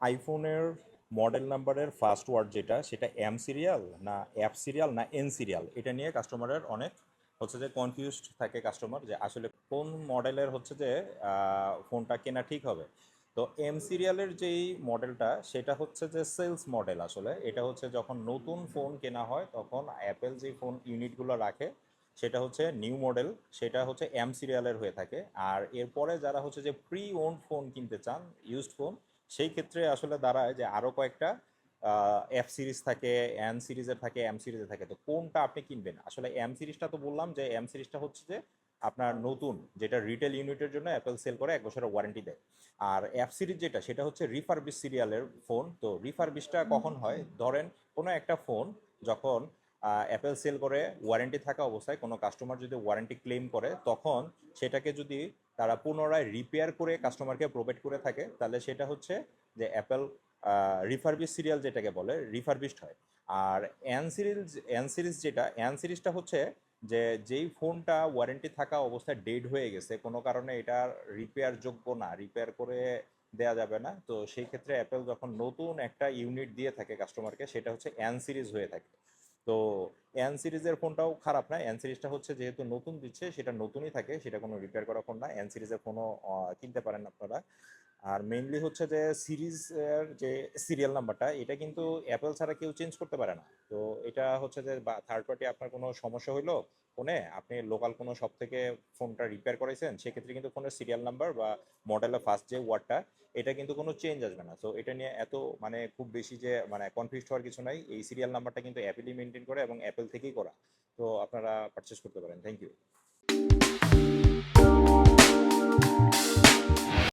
আইফোনের মডেল নাম্বারের first word যেটা, সেটা এম সিরিয়াল না অ্যাপ সিরিয়াল না এন সিরিয়াল এটা নিয়ে কাস্টমারের অনেক হচ্ছে যে কনফিউজড থাকে কাস্টমার যে আসলে কোন মডেলের হচ্ছে যে ফোনটা কেনা ঠিক হবে? তো এম সিরিয়ালের যেই মডেলটা সেটা হচ্ছে যে সেলস মডেল আসলে। এটা হচ্ছে যখন নতুন ফোন কেনা হয়, তখন অ্যাপেল যে ফোন ইউনিটগুলো রাখে, সেটা হচ্ছে নিউ মডেল সেটা হচ্ছে এম সিরিয়ালের হয়ে থাকে। আর এরপরে যারা হচ্ছে যে প্রি ওন্ড ফোন কিনতে চান ইউজড ফোন সেই ক্ষেত্রে আসলে দাঁড়ায় যে আরও কয়েকটা এফ সিরিজ থাকে এন সিরিজের থাকে এম সিরিজে থাকে। তো কোনটা আপনি কিনবেন? আসলে এম সিরিজটা তো বললাম যে এম সিরিজটা হচ্ছে যে আপনার নতুন, যেটা রিটেল ইউনিটের জন্য অ্যাপেল সেল করে এক বছরের ওয়ারেন্টি দেয়। আর অ্যাপ সিরিজ যেটা, সেটা হচ্ছে রিফারবিশ সিরিয়ালের ফোন তো রিফারবিশটা কখন হয়? ধরেন কোনো একটা ফোন যখন অ্যাপেল সেল করে ওয়ারেন্টি থাকা অবস্থায় কোনো কাস্টমার যদি ওয়ারেন্টি ক্লেম করে, তখন সেটাকে যদি তারা পুনরায় রিপেয়ার করে কাস্টমারকে প্রোভাইড করে থাকে, তাহলে সেটা হচ্ছে যে অ্যাপেল রিফারবিশ সিরিয়াল যেটাকে বলে রিফারবিশড হয়। আর এন সিরিজ এন সিরিজ যেটা এন সিরিজটা হচ্ছে যে যেই ফোনটা ওয়ারেন্টি থাকা অবস্থায় ডেড হয়ে গেছে, কোনো কারণে এটা রিপেয়ার যোগ্য না রিপেয়ার করে দেয়া যাবে না। তো সেই ক্ষেত্রে অ্যাপেল যখন নতুন একটা ইউনিট দিয়ে থাকে কাস্টমারকে সেটা হচ্ছে এন সিরিজ হয়ে থাকে। তো এন সিরিজের ফোনটাও খারাপ না। এন সিরিজটা হচ্ছে যেহেতু নতুন দিচ্ছে, সেটা নতুনই থাকে, সেটা কোনো রিপেয়ার করা ফোন না। এন সিরিজের ফোনও কিনতে পারেন আপনারা। আর মেইনলি হচ্ছে যে সিরিজের যে সিরিয়াল নাম্বারটা এটা কিন্তু অ্যাপেল ছাড়া কেউ চেঞ্জ করতে পারে না। তো এটা হচ্ছে যে বা থার্ড পার্টি আপনার কোনো সমস্যা হইল ফোনে, আপনি লোকাল কোনো শপ থেকে ফোনটা রিপেয়ার করাইছেন, সেক্ষেত্রে কিন্তু ফোনের সিরিয়াল নাম্বার বা মডেলের ফার্স্ট যে ওয়ার্ডটা এটা কিন্তু কোনো চেঞ্জ আসবে না। সো এটা নিয়ে এত মানে খুব বেশি যে মানে কনফিউজ হওয়ার কিছু নাই। এই সিরিয়াল নাম্বারটা কিন্তু অ্যাপেলই মেনটেন করে এবং অ্যাপেল থেকেই করা। তো আপনারা পারচেস করতে পারেন। Thank you